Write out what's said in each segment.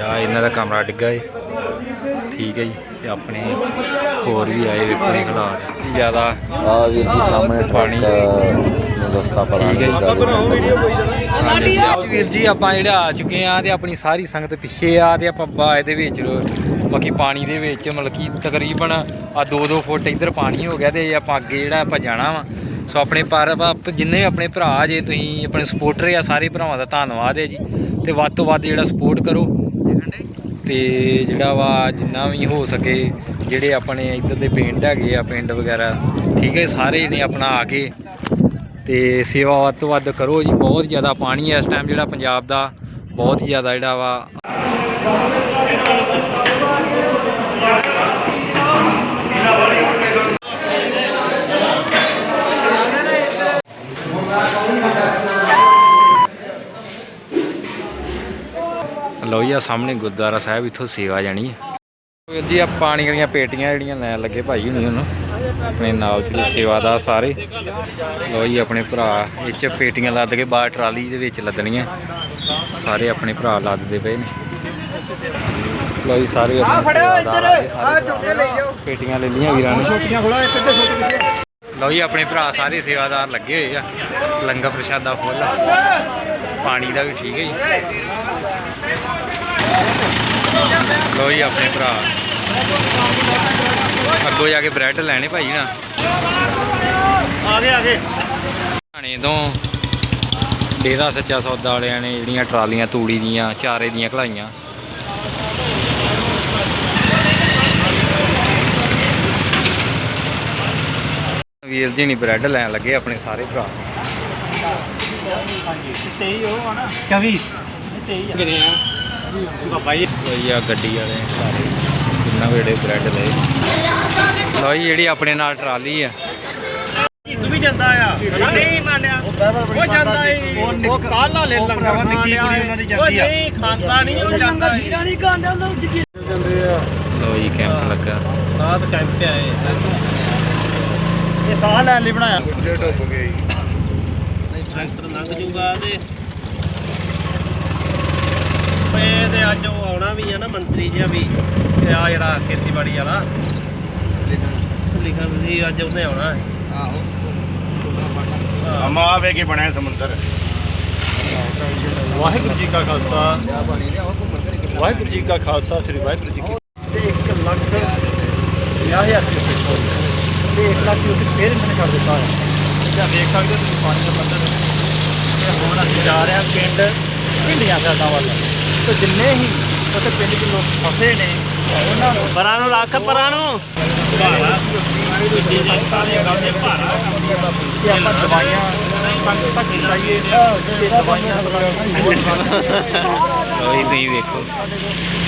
ਆ ਇਹਨਾਂ ਦਾ ਕਮਰਾ ਡਿੱਗਾ ਏ। ਠੀਕ ਹੈ ਜੀ ਤੇ ਆਪਣੇ ਹੋਰ ਵੀ ਆਏ ਇਹ ਖਿਲਾਰ। ਜ਼ਿਆਦਾ ਆ ਵੀਰ ਜੀ ਸਾਹਮਣੇ ਪਾਣੀ। ਰਸਤਾ ਜੀ। ਲੱਗਾ ਵੀਰ ਜੀ ਆਪਾਂ ਜਿਹੜੇ ਆ ਚੁੱਕੇ ਆ ਤੇ ਆਪਣੀ ਸਾਰੀ ਸੰਗਤ ਪਿੱਛੇ ਆ ਤੇ ਆਪਾਂ ਬਾਏ ਦੇ ਵਿੱਚ ਬਾਕੀ ਪਾਣੀ ਦੇ ਵਿੱਚ ਮਤਲਬ ਕਿ ਤਕਰੀਬਨ ਆ 2-2 ਫੁੱਟ ਇੱਧਰ ਪਾਣੀ ਹੋ ਗਿਆ ਤੇ ਆਪਾਂ ਅੱਗੇ ਜਿਹੜਾ ਆਪਾਂ ਜਾਣਾ ਵਾ। ਸੋ ਆਪਣੇ ਪਰ ਜਿੰਨੇ ਵੀ ਆਪਣੇ ਭਰਾ ਜੇ ਤੁਸੀਂ ਆਪਣੇ ਸਪੋਰਟਰ ਆ ਸਾਰੇ ਭਰਾਵਾਂ ਦਾ ਧੰਨਵਾਦ ਹੈ ਜੀ। ਤੇ ਵੱਧ ਤੋਂ ਵੱਧ ਜਿਹੜਾ ਸਪੋਰਟ ਕਰੋ। ਤੇ ਜਿਹੜਾ ਵਾ ਜਿੰਨਾ ਵੀ ਹੋ ਸਕੇ ਜਿਹੜੇ ਆਪਣੇ ਇੱਧਰ ਦੇ ਪਿੰਡ ਹੈਗੇ ਆ, ਪਿੰਡ ਵਗੈਰਾ, ਠੀਕ ਹੈ, ਸਾਰੇ ਨੇ ਆਪਣਾ ਆ ਕੇ ਤੇ ਸੇਵਾ ਵੱਧ ਤੋਂ ਵੱਧ ਕਰੋ ਜੀ, ਬਹੁਤ ਜ਼ਿਆਦਾ ਪਾਣੀ ਹੈ ਇਸ ਟਾਈਮ ਜਿਹੜਾ ਪੰਜਾਬ ਦਾ, ਬਹੁਤ ਜ਼ਿਆਦਾ ਜਿਹੜਾ ਵਾ। ਲਓ ਜੀ ਆ ਸਾਹਮਣੇ ਗੁਰਦੁਆਰਾ ਸਾਹਿਬ ਇੱਥੋਂ ਸੇਵਾ ਜਾਣੀ ਹੈ ਵੀਰ ਜੀ ਆ ਪਾਣੀ ਵਾਲੀਆਂ ਪੇਟੀਆਂ ਜਿਹੜੀਆਂ ਲੈਣ ਲੱਗੇ ਭਾਈ ਹੁਣੀ ਉਹਨੂੰ। ਆਪਣੇ ਨਾਲ ਜਿਹੜੇ ਸੇਵਾਦਾਰ ਸਾਰੇ। ਲਓ ਜੀ ਆਪਣੇ ਭਰਾ ਇਹ 'ਚ ਪੇਟੀਆਂ ਲੱਦ ਕੇ ਬਾਹਰ ਟਰਾਲੀ ਦੇ ਵਿੱਚ ਲੱਦਣੀਆਂ। ਸਾਰੇ ਆਪਣੇ ਭਰਾ ਲੱਦਦੇ ਪਏ ਨੇ। ਲਓ ਜੀ ਸਾਰੇ ਆਪਣੇ ਸੇਵਾਦਾਰ ਆ ਗਏ, ਸਾਰੇ ਭਰਾ। ਪੇਟੀਆਂ ਲੈ ਲਈਆਂ ਵੀਰਾਂ ਨੇ। ਲਓ ਜੀ ਆਪਣੇ ਭਰਾ ਸਾਰੇ ਸੇਵਾਦਾਰ ਲੱਗੇ ਹੋਏ ਆ। ਲੰਗਰ ਪ੍ਰਸ਼ਾਦਾ ਫੁੱਲ ਪਾਣੀ ਦਾ ਵੀ ਠੀਕ ਹੈ ਜੀ। ਲੋ ਜੀ ਆਪਣੇ ਭਰਾ। ਅੱਗੋਂ ਜਾ ਕੇ ਬ੍ਰੈਡ ਲੈਣੇ ਭਾਈ ਨਾ। ਆਗੇ ਆਗੇ ਹਣੇ ਤੋਂ ਡੇਰਾ ਸੱਚਾ ਸੌਦਾ ਵਾਲਿਆਂ ਨੇ ਜਿਹੜੀਆਂ ਟਰਾਲੀਆਂ ਤੂੜੀ ਦੀਆਂ ਚਾਰੇ ਦੀਆਂ ਕਢਾਈਆਂ ਵੀਰ ਜੀ ਨਹੀਂ ਬ੍ਰੈਡ ਲੈਣ ਲੱਗੇ ਆਪਣੇ ਸਾਰੇ ਭਰਾ। ਤੇਈ ਉਹ ਆ ਨਾ। ਕਵੀ। ਤੇਈ ਕਿਨੇ ਆ। ਬਾਬਾ ਜੀ ਕੋਈ ਆ ਗੱਡੀ ਵਾਲੇ ਸਾਰੇ ਕਿੰਨਾ ਵੇੜੇ ਬ੍ਰੈਡ ਲਏ। ਲਓ ਜੀ ਜਿਹੜੀ ਆਪਣੇ ਨਾਲ ਟਰਾਲੀ ਆ। ਤੂੰ ਵੀ ਜਾਂਦਾ ਆ। ਨਹੀਂ ਮੰਨਿਆ। ਉਹ ਜਾਂਦਾ ਈ ਉਹ ਕਾਲਾ ਲੈ ਲੰਗਾ ਉਹ ਨਹੀਂ ਖਾਂਦਾ ਨਹੀਂ ਉਹ ਜਾਂਦਾ ਸ਼ੀਰਾ ਨਹੀਂ ਖਾਂਦਾ ਉਹ ਜਿੱਕੀ ਲਓ ਜੀ ਕੈਂਪ ਲੱਗਾ। ਸਾਤ ਕੈਂਪ ਤੇ ਆਏ। ਇਹ ਸਾਹ ਲੈਣ ਲਈ ਬਣਾਇਆ। ਟਰੈਕਟਰ ਲੰਘ ਜੂਗਾ ਤੇ ਇਹ ਤੇ ਅੱਜ ਉਹ ਆਉਣਾ ਵੀ ਆ ਨਾ ਮੰਤਰੀ ਜਿਹਾ ਵੀ ਤੇ ਆ ਜਿਹੜਾ ਖੇਤੀਬਾੜੀ ਵਾਲਾ ਲਿਖਣ। ਸੀ ਅੱਜ ਉਹਨੇ ਆਉਣਾ ਹੈ। ਆਹੋ ਅਮਾ ਵੇ ਕੇ ਬਣਿਆ ਸਮੁੰਦਰ। ਵਾਹਿਗੁਰੂ ਜੀ ਕਾ ਖਾਲਸਾ। ਵਾਹਿਗੁਰੂ ਜੀ ਕਾ ਖਾਲਸਾ ਸ੍ਰੀ ਵਾਹਿਗੁਰੂ ਜੀ ਕੀ ਤੇ 1 ਲੱਖ 50000 ਰੁਪਏ ਪੈਟਰੋਲ ਤੇ 1 ਲੱਖ ਉਸ ਫੇਰ ਇਹਨਾਂ ਨੇ ਕਰ ਦਿੱਤਾ ਹੈ ਜਾਂ ਦੇਖ ਸਕਦੇ ਹੋ ਤੁਸੀਂ ਪਾਣੀ ਦਾ ਪੱਧਰ। ਤੇ ਹੁਣ ਅਸੀਂ ਜਾ ਰਹੇ ਹਾਂ ਪਿੰਡ ਢਿੰਡੀਆਂ ਸਾਡਾ ਵੱਲ। ਤੇ ਜਿੰਨੇ ਹੀ ਉੱਥੇ ਪਿੰਡ ਦੇ ਲੋਕ ਫਸੇ ਨੇ ਉਹਨਾਂ ਨੂੰ ਪਰਾਂ ਨੂੰ ਰੱਖ ਪਰਾਂ ਨੂੰ ਭਾਰਾ ਗੱਡੀ ਦੇ ਸਾਰੇ ਗੱਲ ਦੇ ਭਾਰਾ ਕਿ ਆਪਾਂ ਦਵਾਈਆਂ ਤੱਕ ਤੱਕ ਚਾਹੀਏ ਤੇ ਦਵਾਈਆਂ ਲਓ ਜੀ ਤੁਸੀਂ ਵੇਖੋ।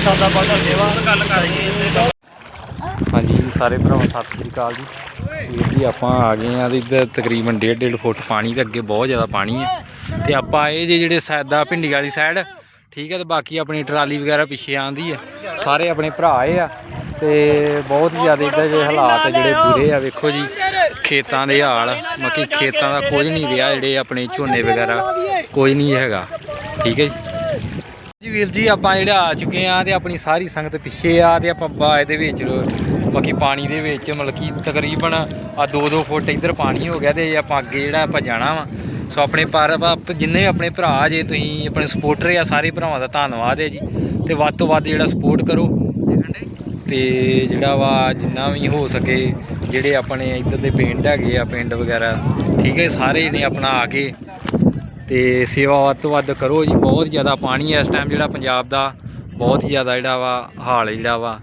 ਸਾਡਾ ਬਾਗਾ ਸੇਵਾ ਗੱਲ ਕਰੀਏ ਇਸੇ ਦਾ ਹਾਂਜੀ ਸਾਰੇ ਭਰਾਵਾਂ ਸਤਿ ਸ੍ਰੀ ਅਕਾਲ ਜੀ। ਵੀਰ ਜੀ ਆਪਾਂ ਆ ਗਏ ਆ ਤੇ ਇੱਧਰ ਤਕਰੀਬਨ 1.5 1.5 ਫੁੱਟ ਪਾਣੀ ਤੇ ਅੱਗੇ ਬਹੁਤ ਜ਼ਿਆਦਾ ਪਾਣੀ ਹੈ ਤੇ ਆਪਾਂ ਇਹ ਜੇ ਜਿਹੜੇ ਸਾਦਾ ਪਿੰਡੀ ਵਾਲੀ ਸਾਈਡ ਠੀਕ ਹੈ ਤੇ ਬਾਕੀ ਆਪਣੀ ਟਰਾਲੀ ਵਗੈਰਾ ਪਿੱਛੇ ਆਂਦੀ ਆ। ਸਾਰੇ ਆਪਣੇ ਭਰਾ ਆਏ ਆ ਤੇ ਬਹੁਤ ਜ਼ਿਆਦਾ ਇੱਧਰ ਦੇ ਹਾਲਾਤ ਜਿਹੜੇ ਬੁਰੇ ਆ, ਵੇਖੋ ਜੀ, ਖੇਤਾਂ ਦੇ ਹਾਲ। ਮੱਕੀ ਖੇਤਾਂ ਦਾ ਕੁਝ ਨਹੀਂ ਰਿਹਾ, ਜਿਹੜੇ ਆਪਣੇ ਝੋਨੇ ਵਗੈਰਾ, ਕੁਝ ਨਹੀਂ ਹੈਗਾ। ਠੀਕ ਹੈ ਜੀ। ਜੀ ਵੀਰ ਜੀ, ਆਪਾਂ ਜਿਹੜੇ ਆ ਚੁੱਕੇ ਆ ਤੇ ਆਪਣੀ ਸਾਰੀ ਸੰਗਤ ਪਿੱਛੇ ਆ ਤੇ ਆਪਾਂ ਬਾਏ ਦੇ ਵਿੱਚ ਬਾਕੀ ਪਾਣੀ ਦੇ ਵਿੱਚ ਮਤਲਬ ਕਿ ਤਕਰੀਬਨ ਆ 2-2 ਫੁੱਟ ਇੱਧਰ ਪਾਣੀ ਹੋ ਗਿਆ ਤੇ ਆਪਾਂ ਅੱਗੇ ਜਿਹੜਾ ਆਪਾਂ ਜਾਣਾ ਵਾ ਸੋ ਆਪਣੇ ਪਰ ਆਪ ਜਿੰਨੇ ਵੀ ਆਪਣੇ ਭਰਾ ਜੇ ਤੁਸੀਂ, ਆਪਣੇ ਸਪੋਰਟਰ ਆ, ਸਾਰੇ ਭਰਾਵਾਂ ਦਾ ਧੰਨਵਾਦ ਹੈ ਜੀ। ਤੇ ਵੱਧ ਤੋਂ ਵੱਧ ਜਿਹੜਾ ਸਪੋਰਟ ਕਰੋ। ਤੇ ਜਿਹੜਾ ਵਾ ਜਿੰਨਾ ਵੀ ਹੋ ਸਕੇ, ਜਿਹੜੇ ਆਪਣੇ ਇੱਧਰ ਦੇ ਪਿੰਡ ਹੈਗੇ ਆ, ਪਿੰਡ ਵਗੈਰਾ, ਠੀਕ ਹੈ, ਸਾਰੇ ਨੇ ਆਪਣਾ ਆ ਕੇ ਤੇ ਸੇਵਾ ਵੱਧ ਤੋਂ ਵੱਧ ਕਰੋ ਜੀ। ਬਹੁਤ ਜ਼ਿਆਦਾ ਪਾਣੀ ਹੈ ਇਸ ਟਾਈਮ ਜਿਹੜਾ ਪੰਜਾਬ ਦਾ, ਬਹੁਤ ਜ਼ਿਆਦਾ ਜਿਹੜਾ ਵਾ ਹਾਲ ਜਿਹੜਾ ਵਾ।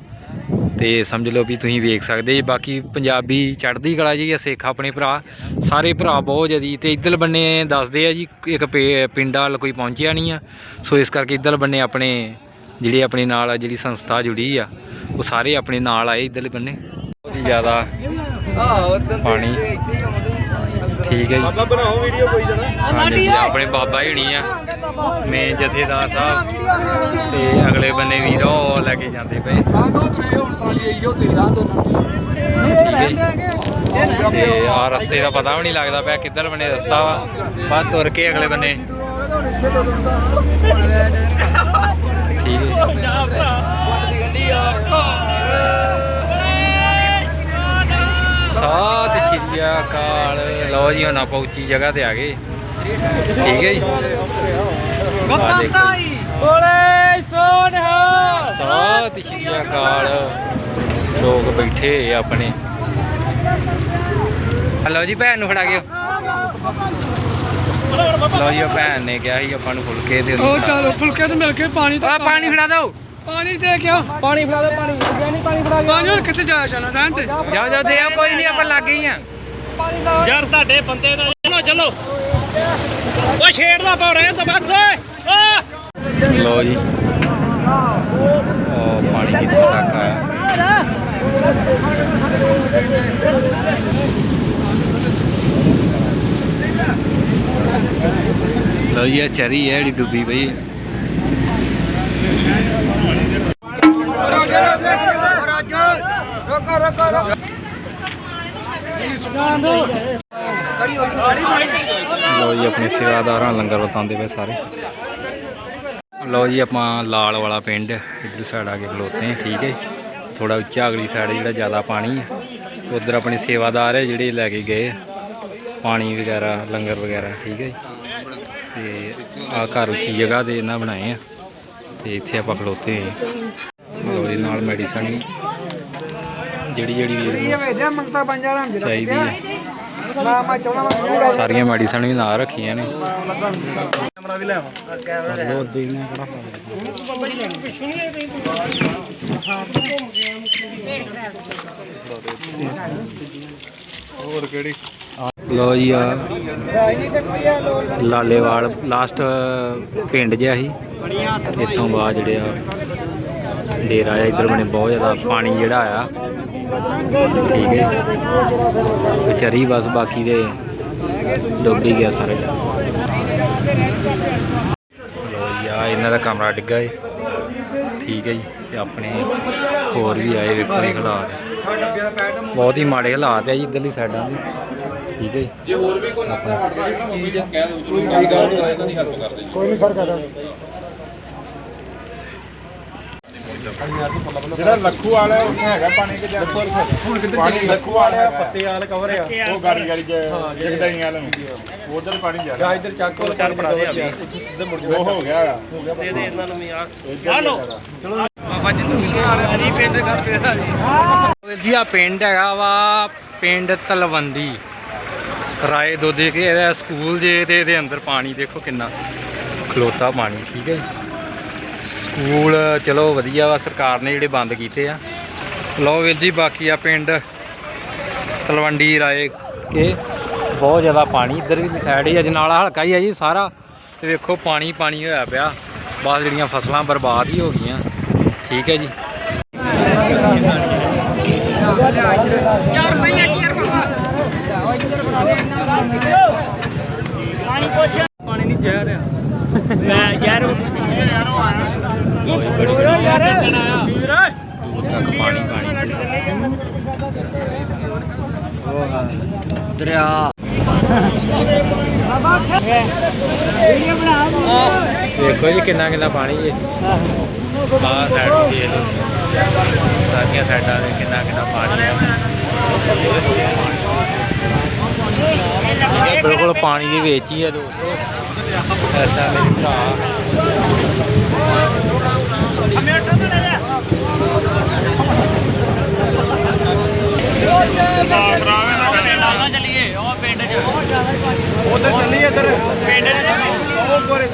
ਤੇ ਸਮਝ ਲਓ ਵੀ ਤੁਸੀਂ ਵੇਖ ਸਕਦੇ ਜੀ ਬਾਕੀ ਪੰਜਾਬੀ ਚੜ੍ਹਦੀ ਕਲਾ ਜੀ ਆ ਸਿੱਖ ਆਪਣੇ ਭਰਾ ਸਾਰੇ ਭਰਾ ਬਹੁਤ ਜਦੀ ਤੇ ਇੱਧਰ ਬੰਨੇ ਦੱਸਦੇ ਆ ਜੀ ਇੱਕ ਪਿੰਡ ਵੱਲ ਕੋਈ ਪਹੁੰਚਿਆ ਨਹੀਂ ਆ ਸੋ ਇਸ ਕਰਕੇ ਇੱਧਰ ਬੰਨੇ ਆਪਣੇ ਜਿਹੜੀ ਆਪਣੇ ਨਾਲ ਜਿਹੜੀ ਸੰਸਥਾ ਜੁੜੀ ਆ ਉਹ ਸਾਰੇ ਆਪਣੇ ਨਾਲ ਆਏ ਇੱਧਰਲੇ ਬੰਨੇ। ਬਹੁਤ ਹੀ ਜ਼ਿਆਦਾ ਪਾਣੀ। ਠੀਕ ਹੈ ਜੀ। ਬਾਬਾ ਬਣਾਓ ਵੀਡੀਓ ਕੋਈ ਜਣਾ। ਹਾਂਜੀ ਜੀ, ਆਪਣੇ ਬਾਬਾ ਹੀ ਹੋਣੀ ਆ ਮੇਨ ਜਥੇਦਾਰ ਸਾਹਿਬ। ਤੇ ਅਗਲੇ ਬੰਨੇ ਵੀਰ ਉਹ ਲੈ ਕੇ ਜਾਂਦੇ ਪਏ। ਠੀਕ ਹੈ ਜੀ। ਤੇ ਆ ਰਸਤੇ ਦਾ ਪਤਾ ਵੀ ਨਹੀਂ ਲੱਗਦਾ ਪਿਆ ਕਿੱਧਰ ਬੰਨੇ ਰਸਤਾ ਵਾ। ਬਾਅਦ ਤੁਰ ਕੇ ਅਗਲੇ ਬੰਨੇ ਠੀਕ ਹੈ ਜੀ। ਲਓ ਜੀ ਹੁਣ ਆਪਾਂ ਉੱਚੀ ਜਗ੍ਹਾ ਤੇ ਆ ਗਏ। ਠੀਕ ਹੈ ਜੀ। ਆ ਦੇਖੋ ਜੀ। ਬੋਲੇ ਸੋਨਹਾ ਸਤਿ ਸ਼੍ਰੀ ਅਕਾਲ। ਲੋਕ ਬੈਠੇ ਆਪਣੇ। ਹਲੋ ਜੀ ਭੈਣ ਨੂੰ ਫੜਾ ਗਿਓ ਲਓ ਜੀ ਉਹ ਭੈਣ ਨੇ ਕਿਹਾ ਸੀ ਆਪਾਂ ਨੂੰ ਫੁਲਕੇ ਤੇ ਉਹ ਚਲੋ ਫੁਲਕੇ ਤੇ ਮਿਲ ਕੇ ਪਾਣੀ ਆ ਪਾਣੀ। ਫੜਾ ਦਿਓ ਪਾਣੀ ਦੇ ਕੇ ਆਓ। ਪਾਣੀ ਫੜਾ ਦੇ ਪਾਣੀ। ਨਹੀਂ ਪਾਣੀ ਫੜਾ ਪਾਣੀ ਹੁਣ ਕਿੱਥੇ ਜਾਇਆ ਚਲੋ ਰਹਿਣ ਤੇ ਜਾਓ ਜਾਓ ਦੇ ਆਓ ਕੋਈ ਨਹੀਂ ਆਪਾਂ ਲੱਗ ਗਏ ਆ ਯਾਰ ਤੁਹਾਡੇ ਬੰਦੇ ਦਾ ਚਲੋ ਚਲੋ। ਉਹ ਛੇੜਦਾ ਪਾ ਰਹੇ ਤਾਂ ਬਸ। ਓ ਲਓ ਜੀ। ਉਹ ਪਾਣੀ ਕਿੱਥੋਂ ਤੱਕ ਆਇਆ? ਲਓ ਜੀ ਇਹ ਚਰੀ ਹੈ ਜਿਹੜੀ ਡੁੱਬੀ ਪਈ ਹੈ। ਲਓ ਜੀ, ਆਪਣੇ ਸੇਵਾਦਾਰਾਂ, ਲੰਗਰ ਵਰਤਾਉਂਦੇ ਪਏ ਸਾਰੇ। ਲਓ ਜੀ, ਆਪਾਂ ਲਾਲ ਵਾਲਾ ਪਿੰਡ, ਇੱਧਰ ਸਾਈਡ ਆ ਕੇ ਖਲੋਤੇ ਹਾਂ, ਠੀਕ ਹੈ। ਥੋੜਾ ਉੱਚਾ ਅਗਲੀ ਸਾਈਡ ਜਿਹੜਾ ਜ਼ਿਆਦਾ ਪਾਣੀ ਹੈ। ਉਧਰ ਆਪਣੇ ਸੇਵਾਦਾਰ ਹੈ, ਜਿਹੜੇ ਲੈ ਕੇ ਗਏ ਪਾਣੀ ਵਗੈਰਾ, ਲੰਗਰ ਵਗੈਰਾ, ਠੀਕ ਹੈ ਜੀ। ਤੇ ਆ ਘਰ ਉੱਚੀ ਜਗ੍ਹਾ ਤੇ ਇਹਨਾਂ ਬਣਾਏ ਆ। ਤੇ ਇੱਥੇ ਆਪਾਂ ਖਲੋਤੇ ਹਾਂ। ਲਓ ਜੀ, ਨਾਲ ਮੈਡੀਸਨ ਜਿਹੜੀ ਜਿਹੜੀ ਮੰਗਤਾ ਪੰਜਾ ਰੰਗ ਚਾਹੀਦੀ ਹੈ ਸਾਰੀਆਂ ਮੈਡੀਸਨ ਵੀ ਨਾਲ ਰੱਖੀਆਂ ਨੇ। ਕੈਮਰਾ ਵੀ ਲੈ ਆਵਾਂ। ਕੈਮਰਾ ਉਹ ਦੇਖਣਾ ਕਿਹੜਾ ਫ਼ਰਕ ਹੋਰ ਕਿਹੜੀ? ਲੋ ਜੀ ਆ ਲਾਲੇਵਾਲ ਲਾਸਟ ਪਿੰਡ ਜਿਹਾ ਸੀ। ਇੱਥੋਂ ਬਾਅਦ ਜਿਹੜੇ ਆ ਡੇਰਾ ਆ ਇੱਧਰ ਬਣੇ ਬਹੁਤ ਜ਼ਿਆਦਾ ਪਾਣੀ ਜਿਹੜਾ ਆਇਆ ਠੀਕ ਹੈ ਵਿਚਾਰੀ ਬਸ ਬਾਕੀ ਦੇ ਡੁੱਬ ਹੀ ਗਿਆ ਸਾਰੇ। ਲੋ ਜੀ ਆ ਇਹਨਾਂ ਦਾ ਕਮਰਾ ਡਿੱਗਾ ਏ। ਠੀਕ ਹੈ ਜੀ ਤੇ ਆਪਣੇ ਹੋਰ ਵੀ ਆਏ ਵੇਖੋ ਇਹ ਹਾਲਾਤ। ਬਹੁਤ ਹੀ ਮਾੜੇ ਹਾਲਾਤ ਹੈ ਜੀ ਇੱਧਰਲੀ ਸਾਈਡਾਂ ਦੇ ਠੀਕ ਹੈ ਜੀ। ਜੇ ਹੋਰ ਵੀ ਕੋਈ ਚੀਜ਼ ਕਹਿ ਦੋ ਚਲੋ ਕੋਈ ਗੱਲ ਨਹੀਂ ਹੈਲਪ ਕਰਦੇ ਜੀ ਕੋਈ ਨਹੀਂ ਸਰ ਕਰਾਂ ਜਿਹੜਾ ਲੱਖੂ ਵਾਲਾ ਉੱਥੇ ਹੈਗਾ ਪਾਣੀ ਕਿ ਜਾਂ ਹੁਣ ਕਿੱਧਰ ਪਾਣੀ ਲੱਖੂ ਵਾਲਾ ਪੱਤੇ ਵਾਲਾ ਕਵਰ ਆ। ਉਹ ਗਾੜੀ ਗਾੜੀ ਜਿੱਦਾਂ ਹੀ ਉਧਰ ਪਾਣੀ ਜਾ ਰਿਹਾ। ਇੱਧਰ ਚੱਕ ਕੋਲ ਚੱਲ ਬਣਾ ਦੇ ਸਿੱਧੇ ਮੁੜ ਉਹ ਹੋ ਗਿਆ। ਹੋ ਗਿਆ ਦੇ ਦੇ ਇਹਨਾਂ ਨੂੰ ਵੀ ਆ। ਚਲੋ ਚਲੋ ਬਾਬਾ ਜੀ ਨੂੰ ਨਹੀਂ ਪਿੰਡ ਕਰ ਪਿਆ ਜੀ। ਵੀਰ ਜੀ ਆ ਪਿੰਡ ਹੈਗਾ ਵਾ ਪਿੰਡ ਤਲਵੰਦੀ ਰਾਏ ਦੋਦੇ ਕੇ ਇਹਦਾ ਸਕੂਲ ਜੇ ਤੇ ਇਹਦੇ ਅੰਦਰ ਪਾਣੀ ਦੇਖੋ ਕਿੰਨਾ ਖਲੋਤਾ ਪਾਣੀ ਠੀਕ ਹੈ ਜੀ। ਸਕੂਲ, ਚਲੋ ਵਧੀਆ ਵਾ, ਸਰਕਾਰ ਨੇ ਜਿਹੜੇ ਬੰਦ ਕੀਤੇ ਆ। ਲਓ ਵੀਰ ਜੀ, ਬਾਕੀ ਆ ਪਿੰਡ ਤਲਵੰਡੀ ਰਾਏ ਕੇ, ਬਹੁਤ ਜ਼ਿਆਦਾ ਪਾਣੀ ਇੱਧਰ ਵੀ ਸਾਈਡ ਹੀ ਅਜਨਾਲਾ ਹਲਕਾ ਹੀ ਹੈ ਜੀ ਸਾਰਾ। ਤੇ ਵੇਖੋ, ਪਾਣੀ ਪਾਣੀ ਹੋਇਆ ਪਿਆ, ਬਾਅਦ ਜਿਹੜੀਆਂ ਫਸਲਾਂ ਬਰਬਾਦ ਹੀ ਹੋ ਗਈਆਂ। ਠੀਕ ਹੈ ਜੀ। ਪਾਣੀ ਨਹੀਂ ਜਾ ਰਿਹਾ ਮੈਂ ਯਾਰ ਓਏ ਬੜੀ ਯਾਰ। ਯਾਰ ਤੱਕ ਪਾਣੀ ਪਾਣੀ ਦਰਿਆ। ਵੀਡੀਓ ਬਣਾ ਵੇਖੋ ਜੀ ਕਿੰਨਾ ਕਿੰਨਾ ਪਾਣੀ ਹੈ ਆਹ ਸਾਈਡ ਵੀ ਦੇਖ ਲਓ। ਸਾਰੀਆਂ ਸਾਈਡਾਂ ਤੇ ਕਿੰਨਾ ਕਿੰਨਾ ਪਾਣੀ ਹੈ ਬਿਲਕੁਲ ਪਾਣੀ ਦੇ ਵਿੱਚ ਹੀ ਹੈ ਦੋਸਤੋ। ਐਸਾ ਮੇਰੇ ਭਰਾ। ਉਧਰ ਚੱਲੀਏ ਇੱਧਰ ਪਿੰਡ ਚ ਉਹ ਗੋਰੇ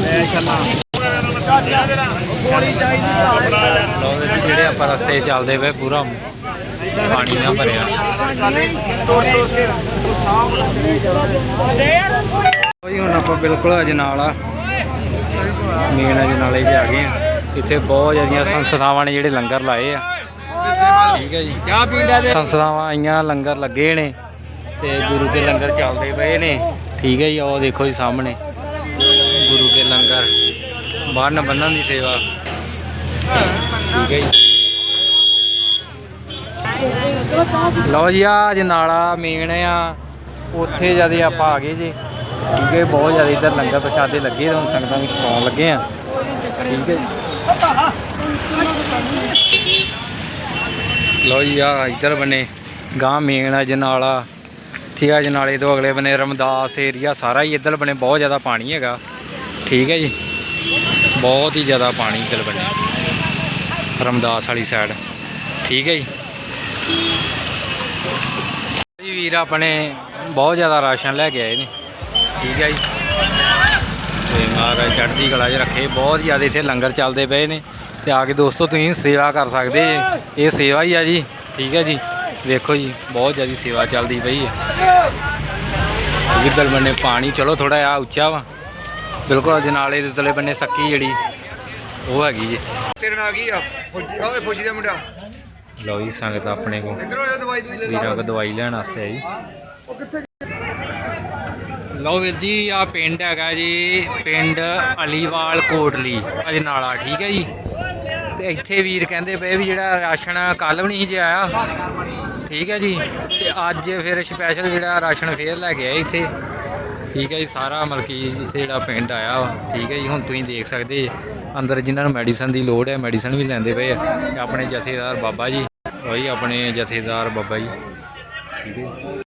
ਲੈ ਚੱਲਾਂ ਗੋਲੀ ਚਾਹੀਦੀ ਜਿਹੜੇ ਆਪਾਂ ਰਸਤੇ ਚੱਲਦੇ ਪਏ ਪੂਰਾ ਪਾਣੀ ਨਾਲ ਭਰਿਆ ਕੋਈ ਹੁਣ ਆਪਾਂ ਬਿਲਕੁਲ ਅਜਨਾਲਾ ਮੇਨ ਅਜਨਾਲੇ 'ਚ ਆ ਗਏ ਆ। ਇੱਥੇ ਬਹੁਤ ਜ਼ਿਆਦੀਆਂ ਸੰਸਥਾਵਾਂ ਨੇ ਜਿਹੜੇ ਲੰਗਰ ਲਾਏ ਆ। ਠੀਕ ਹੈ ਜੀ। ਚਾਹ ਪੀਂਦਾ ਸੰਸਥਾਵਾਂ ਆਈਆਂ ਲੰਗਰ ਲੱਗੇ ਨੇ ਤੇ ਗੁਰੂ ਕੇ ਲੰਗਰ ਚੱਲਦੇ ਪਏ ਨੇ। ਠੀਕ ਹੈ ਜੀ ਉਹ ਦੇਖੋ ਜੀ ਸਾਹਮਣੇ। ਗੁਰੂ ਕੇ ਲੰਗਰ। ਬੰਨ ਬੰਨਣ ਦੀ ਸੇਵਾ। ਠੀਕ ਹੈ ਜੀ। ਲਓ ਜੀ ਆ ਜਨਾਲਾ ਮੇਨ ਆ। ਉੱਥੇ ਜਦ ਆਪਾਂ ਆ ਗਏ ਜੀ। ਠੀਕ ਹੈ, ਬਹੁਤ ਜ਼ਿਆਦਾ ਇੱਧਰ ਲੰਗਰ ਪ੍ਰਸ਼ਾਦੇ ਲੱਗੇ ਹੁਣ ਸੰਗਤਾਂ ਨੂੰ ਛਕਾਉਣ ਲੱਗੇ ਆ। ਠੀਕ ਹੈ ਜੀ। ਲਓ ਜੀ ਆ ਇੱਧਰ ਬਨੇ ਗਾਂ ਮੇਨ ਆ, ਜਨਾਲਾ। ਠੀਕ ਆ ਅਜਨਾਲੇ ਤੋਂ ਅਗਲੇ ਬਨੇ ਰਮਦਾਸ ਏਰੀਆ ਸਾਰਾ ਹੀ ਇੱਧਰ ਬਨੇ ਬਹੁਤ ਜ਼ਿਆਦਾ ਪਾਣੀ ਹੈਗਾ। ਠੀਕ ਹੈ ਜੀ। ਬਹੁਤ ਹੀ ਜ਼ਿਆਦਾ ਪਾਣੀ ਇੱਧਰ ਬਨੇ ਰਮਦਾਸ ਵਾਲੀ ਸਾਈਡ ਠੀਕ ਹੈ ਜੀ ਵੀਰ, ਆਪਣੇ ਬਹੁਤ ਜ਼ਿਆਦਾ ਰਾਸ਼ਨ ਲੈ ਕੇ ਆਏ ਨੇ। ਠੀਕ ਹੈ ਜੀ। ਤੇ ਮਹਾਰਾਜ ਚੜ੍ਹਦੀ ਕਲਾ 'ਚ ਰੱਖੇ। ਬਹੁਤ ਜ਼ਿਆਦਾ ਇੱਥੇ ਲੰਗਰ ਚੱਲਦੇ ਪਏ ਨੇ। ਤੇ ਆ ਕੇ ਦੋਸਤੋ ਤੁਸੀਂ ਸੇਵਾ ਕਰ ਸਕਦੇ ਜੇ। ਇਹ ਸੇਵਾ ਹੀ ਆ ਜੀ। ਠੀਕ ਹੈ ਜੀ। ਵੇਖੋ ਜੀ ਬਹੁਤ ਜ਼ਿਆਦਾ ਸੇਵਾ ਚੱਲਦੀ ਪਈ ਹੈ। ਇੱਧਰ ਬੰਨੇ ਪਾਣੀ ਚਲੋ ਥੋੜਾ ਜਿਹਾ ਉੱਚਾ ਵਾ। ਬਿਲਕੁਲ ਜਨਾਲੇ ਦੇ ਤਲੇ ਬੰਨੇ ਸੱਕੀ ਜਿਹੜੀ ਉਹ ਹੈਗੀ ਜੀ। ਤੇਰੇ ਨਾਲ ਕੀ ਆ? ਫੌਜੀ ਓਏ ਫੌਜੀ ਦਾ ਮੁੰਡਾ। ਲਓ ਜੀ ਸੰਗਤ ਆਪਣੇ ਲੈ ਵੀਰਾਂ ਕੋ ਦਵਾਈ ਲੈਣ ਵਾਸਤੇ ਆਈ। ਲਓ ਵੀਰ ਜੀ ਆ ਪਿੰਡ ਹੈਗਾ ਜੀ, ਪਿੰਡ ਅਲੀਵਾਲ ਕੋਟਲੀ ਅਜਨਾਲਾ ਠੀਕ ਹੈ ਜੀ? ਤੇ ਇੱਥੇ ਵੀਰ ਕਹਿੰਦੇ ਪਏ ਵੀ ਜਿਹੜਾ ਰਾਸ਼ਨ ਕੱਲ ਵੀ ਨਹੀਂ ਜੇ ਆਇਆ, ਠੀਕ ਹੈ ਜੀ? ਤੇ ਅੱਜ ਫਿਰ ਸਪੈਸ਼ਲ ਜਿਹੜਾ ਰਾਸ਼ਨ ਫੇਰ ਲੈ ਕੇ ਆਏ ਇੱਥੇ। ਠੀਕ ਹੈ ਜੀ, ਸਾਰਾ ਮਤਲਬ ਕਿ ਇੱਥੇ ਜਿਹੜਾ ਪਿੰਡ ਆਇਆ ਵਾ, ਠੀਕ ਹੈ ਜੀ, ਹੁਣ ਤੁਸੀਂ ਦੇਖ ਸਕਦੇ ਜੀ। ਅੰਦਰ ਜਿਨ੍ਹਾਂ ਨੂੰ ਮੈਡੀਸਨ ਦੀ ਲੋੜ ਹੈ ਮੈਡੀਸਨ ਵੀ ਲੈਂਦੇ ਪਏ ਆ ਆਪਣੇ ਜਥੇਦਾਰ ਬਾਬਾ ਜੀ, ਉਹੀ ਆਪਣੇ ਜਥੇਦਾਰ ਬਾਬਾ ਜੀ, ਠੀਕ ਹੈ